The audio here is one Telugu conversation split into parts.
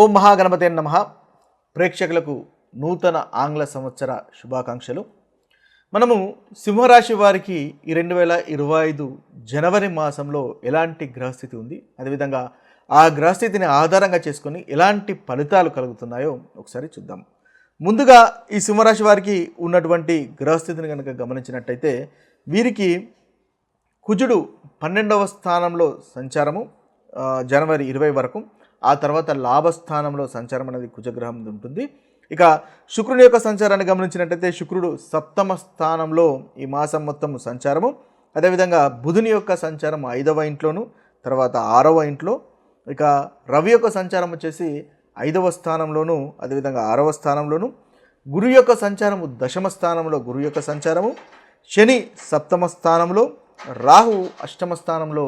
ఓం మహాగణపతే నమ. ప్రేక్షకులకు నూతన ఆంగ్ల సంవత్సర శుభాకాంక్షలు. మనము సింహరాశి వారికి ఈ రెండు వేల ఇరవై ఐదు జనవరి మాసంలో ఎలాంటి గ్రహస్థితి ఉంది? అదేవిధంగా ఆ గ్రహస్థితిని ఆధారంగా చేసుకొని ఎలాంటి ఫలితాలు కలుగుతున్నాయో ఒకసారి చూద్దాం. ముందుగా ఈ సింహరాశి వారికి ఉన్నటువంటి గ్రహస్థితిని కనుక గమనించినట్టయితే వీరికి కుజుడు పన్నెండవ స్థానంలో సంచారము జనవరి ఇరవై వరకు. ఆ తర్వాత లాభస్థానంలో సంచారం అనేది కుజగ్రహం ఉంటుంది. ఇక శుక్రుని యొక్క సంచారాన్ని గమనించినట్టయితే శుక్రుడు సప్తమ స్థానంలో ఈ మాసం మొత్తం సంచారము. అదేవిధంగా బుధుని యొక్క సంచారం ఐదవ ఇంట్లోను తర్వాత ఆరవ ఇంట్లో. ఇక రవి యొక్క సంచారం వచ్చేసి ఐదవ స్థానంలోను అదేవిధంగా ఆరవ స్థానంలోను. గురు యొక్క సంచారము దశమ స్థానంలో గురు యొక్క సంచారము. శని సప్తమ స్థానంలో రాహు అష్టమ స్థానంలో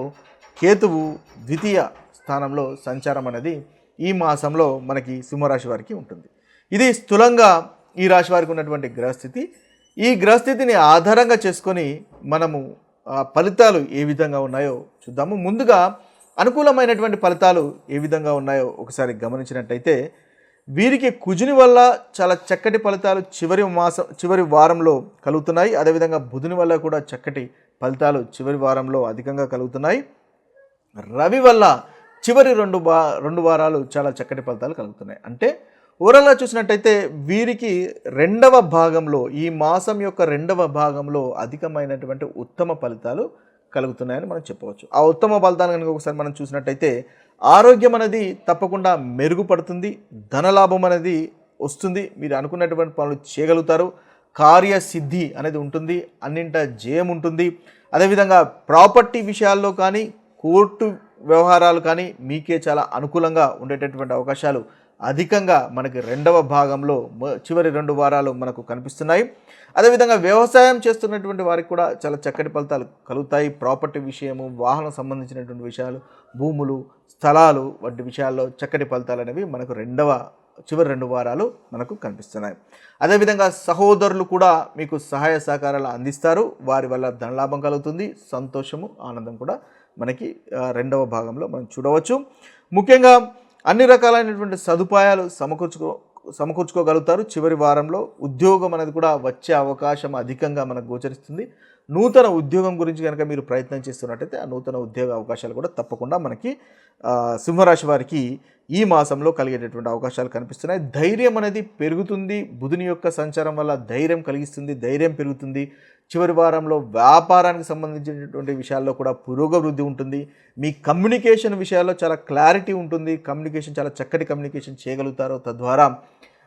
కేతువు ద్వితీయ స్థానంలో సంచారం అనేది ఈ మాసంలో మనకి సింహరాశి వారికి ఉంటుంది. ఇది స్థూలంగా ఈ రాశి వారికి ఉన్నటువంటి గ్రహస్థితి. ఈ గ్రహస్థితిని ఆధారంగా చేసుకొని మనము ఫలితాలు ఏ విధంగా ఉన్నాయో చూద్దాము. ముందుగా అనుకూలమైనటువంటి ఫలితాలు ఏ విధంగా ఉన్నాయో ఒకసారి గమనించినట్టయితే వీరికి కుజుని వల్ల చాలా చక్కటి ఫలితాలు చివరి మాసం చివరి వారంలో కలుగుతున్నాయి. అదేవిధంగా బుధుని వల్ల కూడా చక్కటి ఫలితాలు చివరి వారంలో అధికంగా కలుగుతున్నాయి. రవి వల్ల చివరి రెండు బా రెండు వారాలు చాలా చక్కటి ఫలితాలు కలుగుతున్నాయి. అంటే ఓవరాల్గా చూసినట్టయితే వీరికి రెండవ భాగంలో ఈ మాసం యొక్క రెండవ భాగంలో అధికమైనటువంటి ఉత్తమ ఫలితాలు కలుగుతున్నాయని మనం చెప్పవచ్చు. ఆ ఉత్తమ ఫలితాలు కనుక ఒకసారి మనం చూసినట్టయితే ఆరోగ్యం అనేది తప్పకుండా మెరుగుపడుతుంది ధనలాభం అనేది వస్తుంది. మీరు అనుకున్నటువంటి పనులు చేయగలుగుతారు. కార్యసిద్ధి అనేది ఉంటుంది అన్నింట జయం ఉంటుంది. అదేవిధంగా ప్రాపర్టీ విషయాల్లో కానీ కోర్టు వ్యవహారాలు కానీ మీకే చాలా అనుకూలంగా ఉండేటటువంటి అవకాశాలు అధికంగా మనకి రెండవ భాగంలో చివరి రెండు వారాలు మనకు కనిపిస్తున్నాయి. అదేవిధంగా వ్యవసాయం చేస్తున్నటువంటి వారికి కూడా చాలా చక్కటి ఫలితాలు కలుగుతాయి. ప్రాపర్టీ విషయము వాహనం సంబంధించినటువంటి విషయాలు భూములు స్థలాలు వంటి విషయాల్లో చక్కటి ఫలితాలు అనేవి మనకు రెండవ చివరి రెండు వారాలు మనకు కనిపిస్తున్నాయి. అదేవిధంగా సహోదరులు కూడా మీకు సహాయ సహకారాలు అందిస్తారు. వారి వల్ల ధనలాభం కలుగుతుంది. సంతోషము ఆనందం కూడా మనకి రెండవ భాగంలో మనం చూడవచ్చు. ముఖ్యంగా అన్ని రకాలైనటువంటి సదుపాయాలు సమకూర్చుకో సమకూర్చుకోగలుగుతారు. చివరి వారంలో ఉద్యోగం అనేది కూడా వచ్చే అవకాశం అధికంగా మనకు గోచరిస్తుంది. నూతన ఉద్యోగం గురించి కనుక మీరు ప్రయత్నం చేస్తున్నట్టయితే ఆ నూతన ఉద్యోగ అవకాశాలు కూడా తప్పకుండా మనకి సింహరాశి వారికి ఈ మాసంలో కలిగేటటువంటి అవకాశాలు కనిపిస్తున్నాయి. ధైర్యం అనేది పెరుగుతుంది. బుధుని యొక్క సంచారం వల్ల ధైర్యం కలిగిస్తుంది ధైర్యం పెరుగుతుంది. చివరి వారంలో వ్యాపారానికి సంబంధించినటువంటి విషయాల్లో కూడా పురోగవృద్ధి ఉంటుంది. మీ కమ్యూనికేషన్ విషయాల్లో చాలా క్లారిటీ ఉంటుంది. కమ్యూనికేషన్ చాలా చక్కటి కమ్యూనికేషన్ చేయగలుగుతారు తద్వారా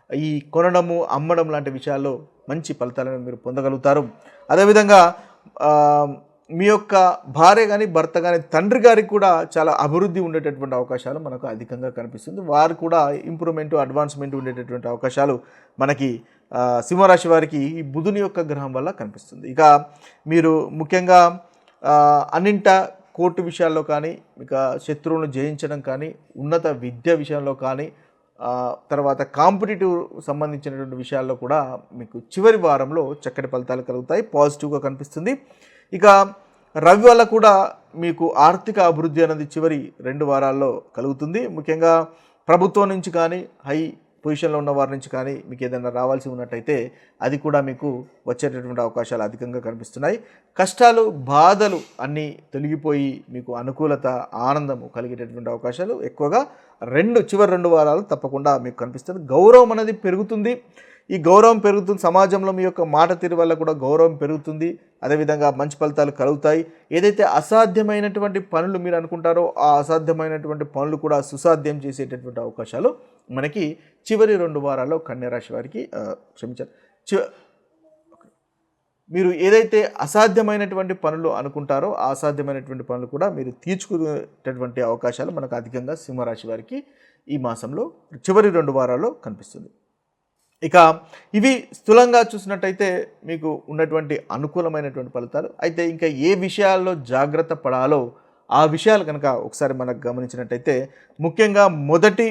ఈ కొనడము అమ్మడం లాంటి విషయాల్లో మంచి ఫలితాలను మీరు పొందగలుగుతారు. అదేవిధంగా మీ యొక్క భార్య కానీ భర్త కానీ తండ్రి గారికి కూడా చాలా అభివృద్ధి ఉండేటటువంటి అవకాశాలు మనకు అధికంగా కనిపిస్తుంది. వారు కూడా ఇంప్రూవ్మెంట్ అడ్వాన్స్మెంట్ ఉండేటటువంటి అవకాశాలు మనకి సింహరాశి వారికి ఈ బుధుని యొక్క గ్రహం వల్ల కనిపిస్తుంది. ఇక మీరు ముఖ్యంగా అన్నింట కోర్టు విషయాల్లో కానీ ఇక శత్రువులను జయించడం కానీ ఉన్నత విద్య విషయంలో కానీ తర్వాత కాంపిటేటివ్ సంబంధించినటువంటి విషయాల్లో కూడా మీకు చివరి వారంలో చక్కటి ఫలితాలు కలుగుతాయి పాజిటివ్గా కనిపిస్తుంది. ఇక రవి వల్ల కూడా మీకు ఆర్థిక అభివృద్ధి అనేది చివరి రెండు వారాల్లో కలుగుతుంది. ముఖ్యంగా ప్రభుత్వం నుంచి కానీ హై పొజిషన్లో ఉన్న వారి నుంచి కానీ మీకు ఏదైనా రావాల్సి ఉన్నట్టయితే అది కూడా మీకు వచ్చేటటువంటి అవకాశాలు అధికంగా కనిపిస్తున్నాయి. కష్టాలు బాధలు అన్నీ తొలగిపోయి మీకు అనుకూలత ఆనందము కలిగేటటువంటి అవకాశాలు ఎక్కువగా రెండు చివరి రెండు వారాలు తప్పకుండా మీకు కనిపిస్తుంది. గౌరవం అనేది పెరుగుతుంది. ఈ గౌరవం పెరుగుతుంది. సమాజంలో మీ యొక్క మాట తీరు వల్ల కూడా గౌరవం పెరుగుతుంది. అదేవిధంగా మంచి ఫలితాలు కలుగుతాయి. ఏదైతే అసాధ్యమైనటువంటి పనులు మీరు అనుకుంటారో ఆ అసాధ్యమైనటువంటి పనులు కూడా సుసాధ్యం చేసేటటువంటి అవకాశాలు మనకి చివరి రెండు వారాల్లో కన్యరాశి వారికి క్షమించారు చివ మీరు ఏదైతే అసాధ్యమైనటువంటి పనులు అనుకుంటారో ఆ అసాధ్యమైనటువంటి పనులు కూడా మీరు తీర్చుకునేటటువంటి అవకాశాలు మనకు అధికంగా సింహరాశి వారికి ఈ మాసంలో చివరి రెండు వారాల్లో కనిపిస్తుంది. ఇక ఇవి స్థూలంగా చూసినట్టయితే మీకు ఉన్నటువంటి అనుకూలమైనటువంటి ఫలితాలు. అయితే ఇంకా ఏ విషయాల్లో జాగ్రత్త పడాలో ఆ విషయాలు కనుక ఒకసారి మనకు గమనించినట్టయితే ముఖ్యంగా మొదటి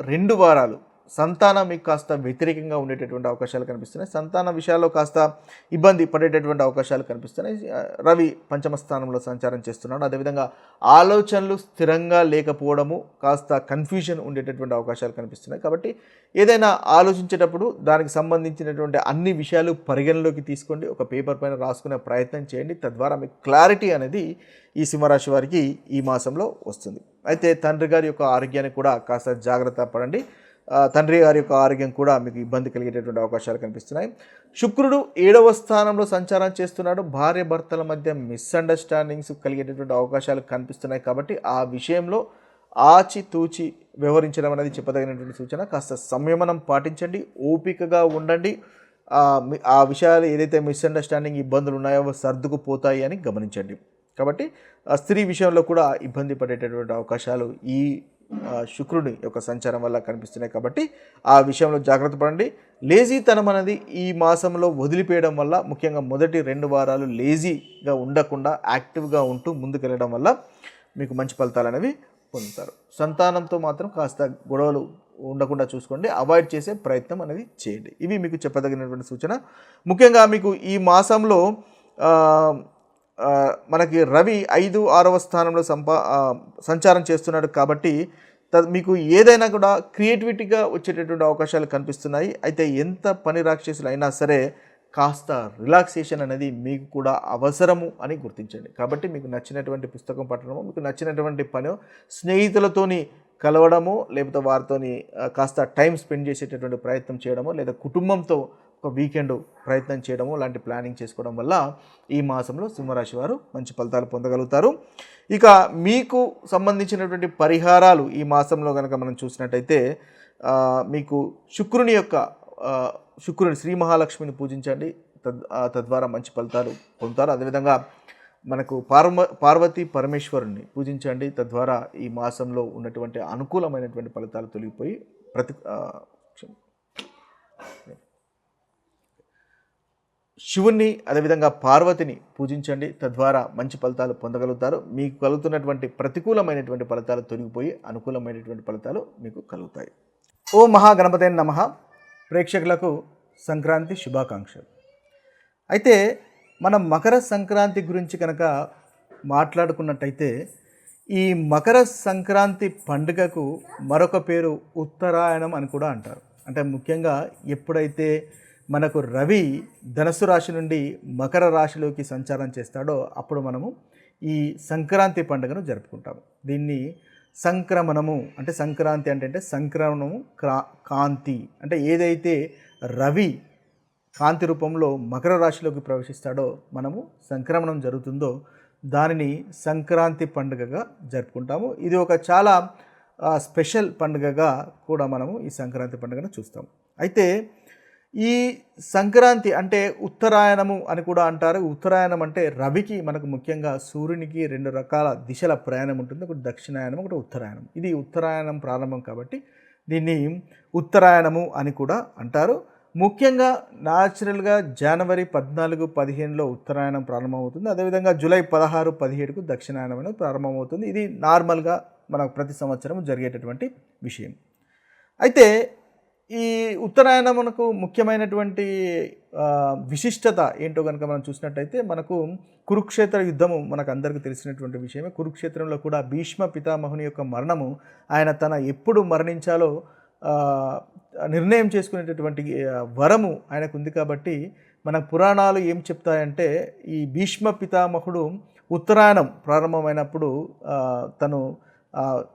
రెండు వారాలు సంతానం మీకు కాస్త వ్యతిరేకంగా ఉండేటటువంటి అవకాశాలు కనిపిస్తున్నాయి. సంతాన విషయాల్లో కాస్త ఇబ్బంది పడేటటువంటి అవకాశాలు కనిపిస్తున్నాయి. రవి పంచమ స్థానంలో సంచారం చేస్తున్నాడు. అదేవిధంగా ఆలోచనలు స్థిరంగా లేకపోవడము కాస్త కన్ఫ్యూజన్ ఉండేటటువంటి అవకాశాలు కనిపిస్తున్నాయి. కాబట్టి ఏదైనా ఆలోచించేటప్పుడు దానికి సంబంధించినటువంటి అన్ని విషయాలు పరిగణలోకి తీసుకోండి. ఒక పేపర్ పైన రాసుకునే ప్రయత్నం చేయండి. తద్వారా మీకు క్లారిటీ అనేది ఈ సింహరాశి వారికి ఈ మాసంలో వస్తుంది. అయితే తండ్రి గారి యొక్క ఆరోగ్యాన్ని కూడా కాస్త జాగ్రత్త పడండి. తండ్రి గారి యొక్క ఆరోగ్యం కూడా మీకు ఇబ్బంది కలిగేటటువంటి అవకాశాలు కనిపిస్తున్నాయి. శుక్రుడు ఏడవ స్థానంలో సంచారం చేస్తున్నాడు. భార్య భర్తల మధ్య మిస్అండర్స్టాండింగ్స్ కలిగేటటువంటి అవకాశాలు కనిపిస్తున్నాయి కాబట్టి ఆ విషయంలో ఆచితూచి వ్యవహరించడం అనేది చెప్పదగినటువంటి సూచన. కాస్త సంయమనం పాటించండి. ఓపికగా ఉండండి. ఆ విషయాలు ఏదైతే మిస్అండర్స్టాండింగ్ ఇబ్బందులు ఉన్నాయో సర్దుకుపోతాయి అని గమనించండి. కాబట్టి ఆ స్త్రీ విషయంలో కూడా ఇబ్బంది పడేటటువంటి అవకాశాలు ఈ శుక్రుని యొక్క సంచారం వల్ల కనిపిస్తున్నాయి కాబట్టి ఆ విషయంలో జాగ్రత్త పడండి. లేజీతనం అనేది ఈ మాసంలో వదిలిపేయడం వల్ల ముఖ్యంగా మొదటి రెండు వారాలు లేజీగా ఉండకుండా యాక్టివ్గా ఉంటూ ముందుకెళ్ళడం వల్ల మీకు మంచి ఫలితాలు అనేవి పొందుతారు. సంతానంతో మాత్రం కాస్త గొడవలు ఉండకుండా చూసుకోండి. అవాయిడ్ చేసే ప్రయత్నం అనేది చేయండి. ఇవి మీకు చెప్పదగినటువంటి సూచన. ముఖ్యంగా మీకు ఈ మాసంలో మనకి రవి ఐదు ఆరవ స్థానంలో సంపా సంచారం చేస్తున్నాడు కాబట్టి మీకు ఏదైనా కూడా క్రియేటివిటీగా వచ్చేటటువంటి అవకాశాలు కనిపిస్తున్నాయి. అయితే ఎంత పని రాక్షసులు అయినా సరే కాస్త రిలాక్సేషన్ అనేది మీకు కూడా అవసరము అని గుర్తించండి. కాబట్టి మీకు నచ్చినటువంటి పుస్తకం పట్టడము మీకు నచ్చినటువంటి పని స్నేహితులతోని కలవడము లేకపోతే వారితోని కాస్త టైం స్పెండ్ చేసేటటువంటి ప్రయత్నం చేయడము లేదా కుటుంబంతో ఒక వీకెండ్ ప్రయత్నం చేయడము లాంటి ప్లానింగ్ చేసుకోవడం వల్ల ఈ మాసంలో సింహరాశి వారు మంచి ఫలితాలు పొందగలుగుతారు. ఇక మీకు సంబంధించినటువంటి పరిహారాలు ఈ మాసంలో కనుక మనం చూసినట్టయితే మీకు శుక్రుని యొక్క శుక్రుని శ్రీ మహాలక్ష్మిని పూజించండి. తద్ తద్వారా మంచి ఫలితాలు పొందుతారు. అదేవిధంగా మనకు పార్వ పార్వతీ పరమేశ్వరుని పూజించండి. తద్వారా ఈ మాసంలో ఉన్నటువంటి అనుకూలమైనటువంటి ఫలితాలు తొలగిపోయి ప్రతి శివుణ్ణి అదేవిధంగా పార్వతిని పూజించండి. తద్వారా మంచి ఫలితాలు పొందగలుగుతారు. మీకు కలుగుతున్నటువంటి ప్రతికూలమైనటువంటి ఫలితాలు తొలగిపోయి అనుకూలమైనటువంటి ఫలితాలు మీకు కలుగుతాయి. ఓ మహాగణపతి నమ. ప్రేక్షకులకు సంక్రాంతి శుభాకాంక్షలు. అయితే మనం మకర సంక్రాంతి గురించి కనుక మాట్లాడుకున్నట్టయితే ఈ మకర సంక్రాంతి పండుగకు మరొక పేరు ఉత్తరాయణం అని కూడా అంటారు. అంటే ముఖ్యంగా ఎప్పుడైతే మనకు రవి ధనస్సు రాశి నుండి మకర రాశిలోకి సంచారం చేస్తాడో అప్పుడు మనము ఈ సంక్రాంతి పండుగను జరుపుకుంటాము. దీన్ని సంక్రమణము అంటే సంక్రాంతి అంటే అంటే సంక్రమణము క్రా కాంతి అంటే ఏదైతే రవి కాంతి రూపంలో మకర రాశిలోకి ప్రవేశిస్తాడో మనము సంక్రమణం జరుగుతుందో దానిని సంక్రాంతి పండుగగా జరుపుకుంటాము. ఇది ఒక చాలా స్పెషల్ పండుగగా కూడా మనము ఈ సంక్రాంతి పండుగను చూస్తాం అయితే ఈ సంక్రాంతి అంటే ఉత్తరాయణము అని కూడా అంటారు. ఉత్తరాయణం అంటే రవికి మనకు ముఖ్యంగా సూర్యునికి రెండు రకాల దిశల ప్రయాణం ఉంటుంది. ఒకటి దక్షిణాయనం ఒకటి ఉత్తరాయణం. ఇది ఉత్తరాయణం ప్రారంభం కాబట్టి దీన్ని ఉత్తరాయణము అని కూడా అంటారు. ముఖ్యంగా న్యాచురల్గా జనవరి పద్నాలుగు పదిహేనులో ఉత్తరాయణం ప్రారంభమవుతుంది. అదేవిధంగా జూలై పదహారు పదిహేడుకు దక్షిణాయనం అనేది ప్రారంభమవుతుంది. ఇది నార్మల్గా మనకు ప్రతి సంవత్సరం జరిగేటటువంటి విషయం. అయితే ఈ ఉత్తరాయణమునకు ముఖ్యమైనటువంటి విశిష్టత ఏంటో కనుక మనం చూసినట్టయితే మనకు కురుక్షేత్ర యుద్ధము మనకు అందరికీ తెలిసినటువంటి విషయమే. కురుక్షేత్రంలో కూడా భీష్మ పితామహుని యొక్క మరణము ఆయన తన ఎప్పుడు మరణించాలో నిర్ణయం చేసుకునేటటువంటి వరము ఆయనకు ఉంది కాబట్టి మన పురాణాలు ఏం చెప్తాయంటే ఈ భీష్మ పితామహుడు ఉత్తరాయణం ప్రారంభమైనప్పుడు తను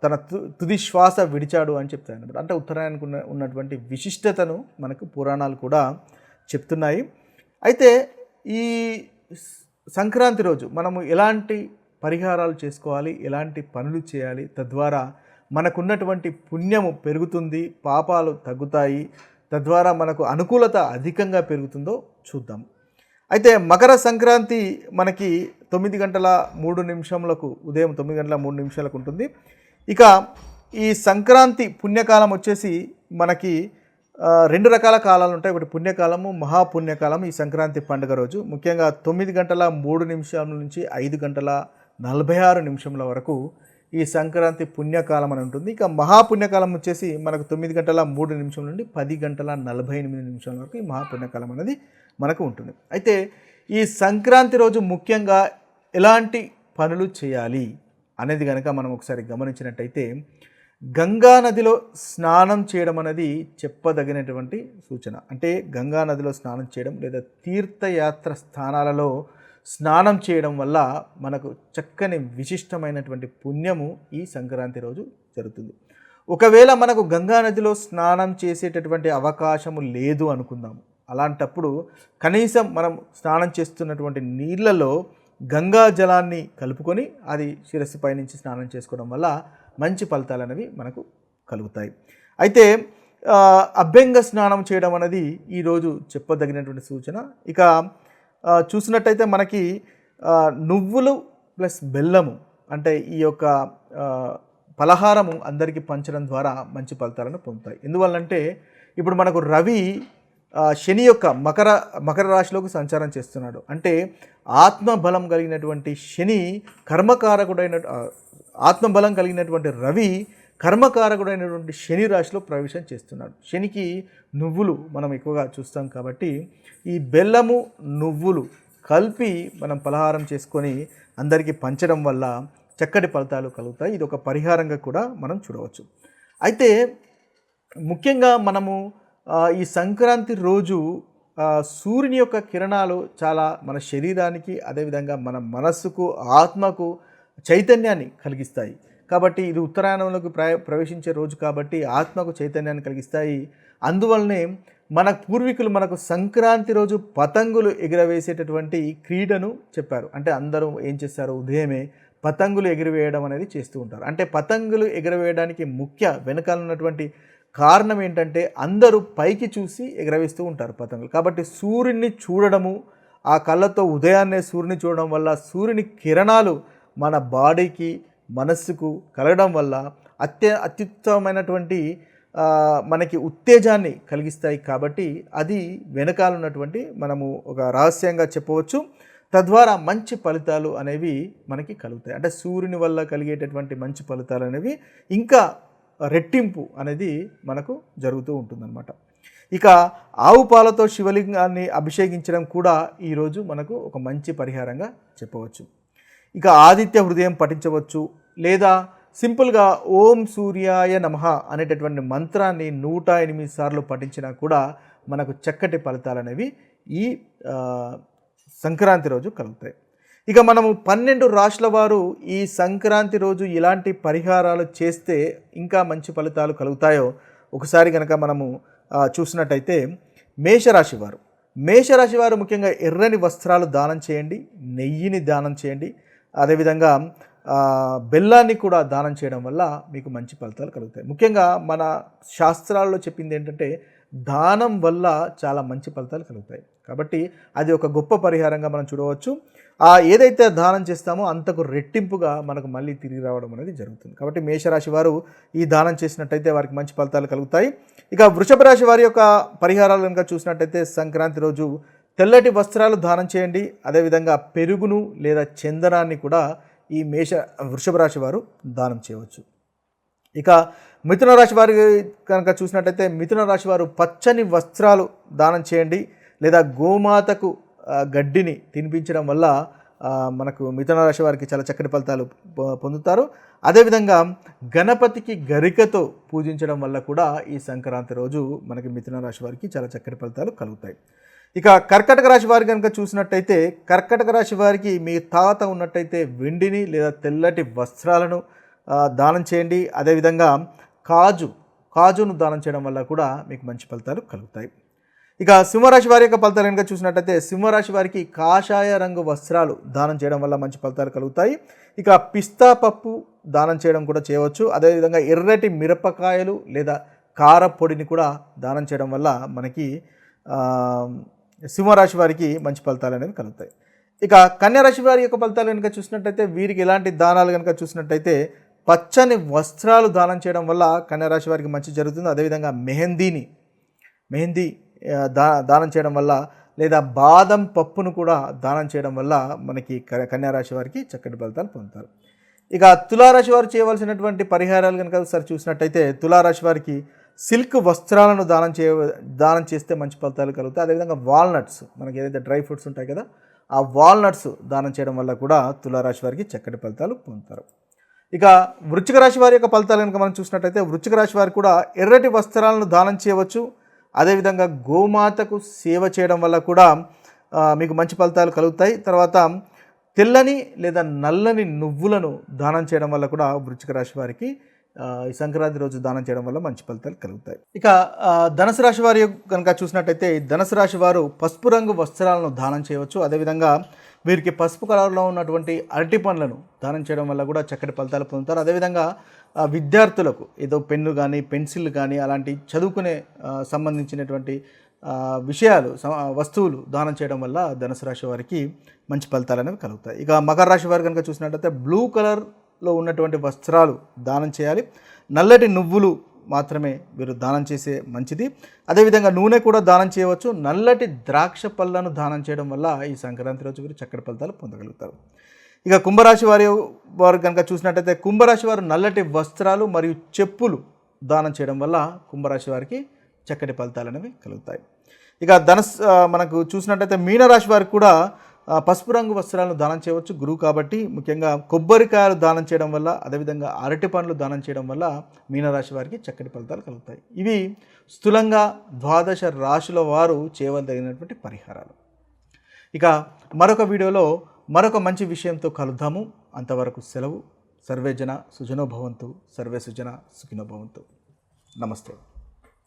తన తు తుది శ్వాస విడిచాడు అని చెప్తాయి అనమాట అంటే ఉత్తరాయణకు ఉన్న ఉన్నటువంటి విశిష్టతను మనకు పురాణాలు కూడా చెప్తున్నాయి. అయితే ఈ సంక్రాంతి రోజు మనము ఎలాంటి పరిహారాలు చేసుకోవాలి ఎలాంటి పనులు చేయాలి తద్వారా మనకున్నటువంటి పుణ్యము పెరుగుతుంది పాపాలు తగ్గుతాయి తద్వారా మనకు అనుకూలత అధికంగా పెరుగుతుందో చూద్దాం. అయితే మకర సంక్రాంతి మనకి తొమ్మిది గంటల మూడు నిమిషములకు ఉదయం తొమ్మిది గంటల మూడు నిమిషాలకు ఉంటుంది. ఇక ఈ సంక్రాంతి పుణ్యకాలం వచ్చేసి మనకి రెండు రకాల కాలాలు ఉంటాయి. ఒకటి పుణ్యకాలము మహాపుణ్యకాలం ఈ సంక్రాంతి పండుగ రోజు. ముఖ్యంగా తొమ్మిది గంటల మూడు నిమిషాల నుంచి ఐదు గంటల నలభై ఆరు నిమిషముల వరకు ఈ సంక్రాంతి పుణ్యకాలం అని ఉంటుంది. ఇక మహాపుణ్యకాలం వచ్చేసి మనకు తొమ్మిది గంటల మూడు నిమిషం నుండి పది గంటల నలభై ఎనిమిది నిమిషాల వరకు ఈ మహాపుణ్యకాలం అనేది మనకు ఉంటుంది. అయితే ఈ సంక్రాంతి రోజు ముఖ్యంగా ఎలాంటి పనులు చేయాలి అనేది కనుక మనం ఒకసారి గమనించినట్టయితే గంగా నదిలో స్నానం చేయడం అనేది చెప్పదగినటువంటి సూచన. అంటే గంగా నదిలో స్నానం చేయడం లేదా తీర్థయాత్ర స్థానాలలో స్నానం చేయడం వల్ల మనకు చక్కని విశిష్టమైనటువంటి పుణ్యము ఈ సంక్రాంతి రోజు జరుగుతుంది. ఒకవేళ మనకు గంగా నదిలో స్నానం చేసేటటువంటి అవకాశము లేదు అనుకుందాము. అలాంటప్పుడు కనీసం మనం స్నానం చేస్తున్నటువంటి నీళ్ళలో గంగా జలాన్ని కలుపుకొని అది శిరస్సు పైనుంచి స్నానం చేసుకోవడం వల్ల మంచి ఫలితాలు అనేవి మనకు కలుగుతాయి. అయితే అభ్యంగ స్నానం చేయడం అనేది ఈరోజు చెప్పదగినటువంటి సూచన. ఇక చూసినట్టయితే మనకి నువ్వులు ప్లస్ బెల్లము అంటే ఈ యొక్క పలహారము అందరికీ పంచడం ద్వారా మంచి ఫలితాలను పొందుతాయి. ఎందువల్లంటే ఇప్పుడు మనకు రవి శని యొక్క మకర మకర రాశిలోకి సంచారం చేస్తున్నాడు. అంటే ఆత్మబలం కలిగినటువంటి శని కర్మకారకుడైన ఆత్మబలం కలిగినటువంటి రవి కర్మకారకుడైనటువంటి శని రాశిలో ప్రవేశం చేస్తున్నాడు. శనికి నువ్వులు మనం ఎక్కువగా చూస్తాం కాబట్టి ఈ బెల్లము నువ్వులు కలిపి మనం పలహారం చేసుకొని అందరికీ పంచడం వల్ల చక్కటి ఫలితాలు కలుగుతాయి. ఇది ఒక పరిహారంగా కూడా మనం చూడవచ్చు. అయితే ముఖ్యంగా మనము ఈ సంక్రాంతి రోజు సూర్యుని యొక్క కిరణాలు చాలా మన శరీరానికి అదేవిధంగా మన మనస్సుకు ఆత్మకు చైతన్యాన్ని కలిగిస్తాయి. కాబట్టి ఇది ఉత్తరాయణంలోకి ప్ర ప్రవేశించే రోజు కాబట్టి ఆత్మకు చైతన్యాన్ని కలిగిస్తాయి. అందువల్లనే మన పూర్వీకులు మనకు సంక్రాంతి రోజు పతంగులు ఎగురవేసేటటువంటి క్రీడను చెప్పారు. అంటే అందరూ ఏం చేస్తారు? ఉదయమే పతంగులు ఎగురవేయడం అనేది చేస్తూ ఉంటారు. అంటే పతంగులు ఎగురవేయడానికి ముఖ్య వెనకాల ఉన్నటువంటి కారణం ఏంటంటే అందరూ పైకి చూసి ఎగరవేస్తూ ఉంటారు పతంగులు. కాబట్టి సూర్యుడిని చూడడము ఆ కళ్ళతో ఉదయాన్నే సూర్యుని చూడడం వల్ల సూర్యుని కిరణాలు మన బాడీకి మనస్సుకు కలగడం వల్ల అత్య అత్యుత్తమైనటువంటి మనకి ఉత్తేజాన్ని కలిగిస్తాయి కాబట్టి అది వెనకాల ఉన్నటువంటి మనము ఒక రహస్యంగా చెప్పవచ్చు. తద్వారా మంచి ఫలితాలు అనేవి మనకి కలుగుతాయి. అంటే సూర్యుని వల్ల కలిగేటటువంటి మంచి ఫలితాలు అనేవి ఇంకా రెట్టింపు అనేది మనకు జరుగుతూ ఉంటుందన్నమాట. ఇక ఆవు పాలతో శివలింగాన్ని అభిషేకించడం కూడా ఈరోజు మనకు ఒక మంచి పరిహారంగా చెప్పవచ్చు. ఇక ఆదిత్య హృదయం పఠించవచ్చు లేదా సింపుల్గా ఓం సూర్యాయ నమః అనేటటువంటి మంత్రాన్ని నూట ఎనిమిది సార్లు పఠించినా కూడా మనకు చక్కటి ఫలితాలు అనేవి ఈ సంక్రాంతి రోజు కలుగుతాయి. ఇక మనము పన్నెండు రాష్ట్రాల వారు ఈ సంక్రాంతి రోజు ఇలాంటి పరిహారాలు చేస్తే ఇంకా మంచి ఫలితాలు కలుగుతాయో ఒకసారి కనుక మనము చూసినట్టయితే మేషరాశి వారు. మేషరాశి వారు ముఖ్యంగా ఎర్రని వస్త్రాలు దానం చేయండి నెయ్యిని దానం చేయండి అదేవిధంగా బెల్లాన్ని కూడా దానం చేయడం వల్ల మీకు మంచి ఫలితాలు కలుగుతాయి. ముఖ్యంగా మన శాస్త్రాల్లో చెప్పింది ఏంటంటే దానం వల్ల చాలా మంచి ఫలితాలు కలుగుతాయి. కాబట్టి అది ఒక గొప్ప పరిహారంగా మనం చూడవచ్చు. ఆ ఏదైతే దానం చేస్తామో అంతకు రెట్టింపుగా మనకు మళ్ళీ తిరిగి రావడం అనేది జరుగుతుంది. కాబట్టి మేషరాశి వారు ఈ దానం చేసినట్టయితే వారికి మంచి ఫలితాలు కలుగుతాయి. ఇక వృషభ రాశి వారి యొక్క పరిహారాలు కనుక చూసినట్టయితే సంక్రాంతి రోజు తెల్లటి వస్త్రాలు దానం చేయండి. అదేవిధంగా పెరుగును లేదా చందనాన్ని కూడా ఈ మేష వృషభ రాశి వారు దానం చేయవచ్చు. ఇక మిథున రాశి వారి కనుక చూసినట్టయితే మిథున రాశి వారు పచ్చని వస్త్రాలు దానం చేయండి. లేదా గోమాతకు గడ్డిని తినిపించడం వల్ల మనకు మిథున రాశి వారికి చాలా చక్కటి ఫలితాలు పొందుతారు. అదేవిధంగా గణపతికి గరికతో పూజించడం వల్ల కూడా ఈ సంక్రాంతి రోజు మనకి మిథున రాశి వారికి చాలా చక్కటి ఫలితాలు కలుగుతాయి. ఇక కర్కటక రాశి వారి కనుక చూసినట్టయితే కర్కటక రాశి వారికి మీ తాత ఉన్నట్టయితే వెండిని లేదా తెల్లటి వస్త్రాలను దానం చేయండి. అదేవిధంగా కాజు కాజును దానం చేయడం వల్ల కూడా మీకు మంచి ఫలితాలు కలుగుతాయి. ఇక సింహరాశి వారి యొక్క ఫలితాలు కనుక చూసినట్టయితే సింహరాశి వారికి కాషాయ రంగు వస్త్రాలు దానం చేయడం వల్ల మంచి ఫలితాలు కలుగుతాయి. ఇక పిస్తా పప్పు దానం చేయడం కూడా చేయవచ్చు. అదేవిధంగా ఎర్రటి మిరపకాయలు లేదా కార పొడిని కూడా దానం చేయడం వల్ల మనకి సింహరాశి వారికి మంచి ఫలితాలు అనేవి కలుగుతాయి. ఇక కన్యారాశి వారి యొక్క ఫలితాలు కనుక చూసినట్టయితే వీరికి ఎలాంటి దానాలు కనుక చూసినట్టయితే పచ్చని వస్త్రాలు దానం చేయడం వల్ల కన్యారాశి వారికి మంచి జరుగుతుంది. అదేవిధంగా మెహందీని మెహందీ దా దానం చేయడం వల్ల లేదా బాదం పప్పును కూడా దానం చేయడం వల్ల మనకి క- కన్యారాశి వారికి చక్కటి ఫలితాలు పొందుతారు. ఇక తులారాశి వారు చేయవలసినటువంటి పరిహారాలు కనుక ఒకసారి చూసినట్టయితే తులారాశి వారికి సిల్క్ వస్త్రాలను దానం చేయ దానం చేస్తే మంచి ఫలితాలు కలుగుతాయి. అదేవిధంగా వాల్నట్స్ మనకి ఏదైతే డ్రై ఫ్రూట్స్ ఉంటాయి కదా ఆ వాల్నట్స్ దానం చేయడం వల్ల కూడా తులారాశి వారికి చక్కటి ఫలితాలు పొందుతారు. ఇక వృచ్చిక రాశి వారి యొక్క ఫలితాలు కనుక మనం చూసినట్టయితే వృచ్చిక రాశి వారు కూడా ఎర్రటి వస్త్రాలను దానం చేయవచ్చు. అదేవిధంగా గోమాతకు సేవ చేయడం వల్ల కూడా మీకు మంచి ఫలితాలు కలుగుతాయి. తర్వాత తెల్లని లేదా నల్లని నువ్వులను దానం చేయడం వల్ల కూడా వృచ్చిక రాశి వారికి ఈ సంక్రాంతి రోజు దానం చేయడం వల్ల మంచి ఫలితాలు కలుగుతాయి. ఇక ఆ, ధనుసు రాశి వారి కనుక చూసినట్టయితే ఈ ధనుసు రాశి వారు పసుపు రంగు వస్త్రాలను దానం చేయవచ్చు. అదేవిధంగా వీరికి పసుపు కలర్లో ఉన్నటువంటి అరటి పండ్లను దానం చేయడం వల్ల కూడా చక్కటి ఫలితాలు పొందుతారు. అదేవిధంగా విద్యార్థులకు ఏదో పెన్ను కానీ పెన్సిల్ కానీ అలాంటి చదువుకునే సంబంధించినటువంటి విషయాలు వస్తువులు దానం చేయడం వల్ల ధనుసు రాశి వారికి మంచి ఫలితాలు అనేవి కలుగుతాయి. ఇక మకర రాశి వారు కనుక చూసినట్టయితే బ్లూ కలర్ లో ఉన్నటువంటి వస్త్రాలు దానం చేయాలి. నల్లటి నువ్వులు మాత్రమే వీరు దానం చేసే మంచిది. అదేవిధంగా నూనె కూడా దానం చేయవచ్చు. నల్లటి ద్రాక్ష పళ్ళను దానం చేయడం వల్ల ఈ సంక్రాంతి రోజు వీరు చక్కటి ఫలితాలు పొందగలుగుతారు. ఇక కుంభరాశి వారి వారు కనుక చూసినట్టయితే కుంభరాశి వారు నల్లటి వస్త్రాలు మరియు చెప్పులు దానం చేయడం వల్ల కుంభరాశి వారికి చక్కటి ఫలితాలు అనేవి కలుగుతాయి. ఇక ధనస్ మనకు చూసినట్టయితే మీనరాశి వారికి కూడా పసుపు రంగు వస్త్రాలను దానం చేయవచ్చు గురువు కాబట్టి. ముఖ్యంగా కొబ్బరికాయలు దానం చేయడం వల్ల అదేవిధంగా అరటి పండ్లు దానం చేయడం వల్ల మీనరాశి వారికి చక్కటి ఫలితాలు కలుగుతాయి. ఇవి స్థూలంగా ద్వాదశ రాశుల వారు చేయవలదగినటువంటి పరిహారాలు. ఇక మరొక వీడియోలో మరొక మంచి విషయంతో కలుద్దాము. అంతవరకు సెలవు. సర్వేజన సుజనోభవంతు సర్వే సుజన సుఖినోభవంతు నమస్తే.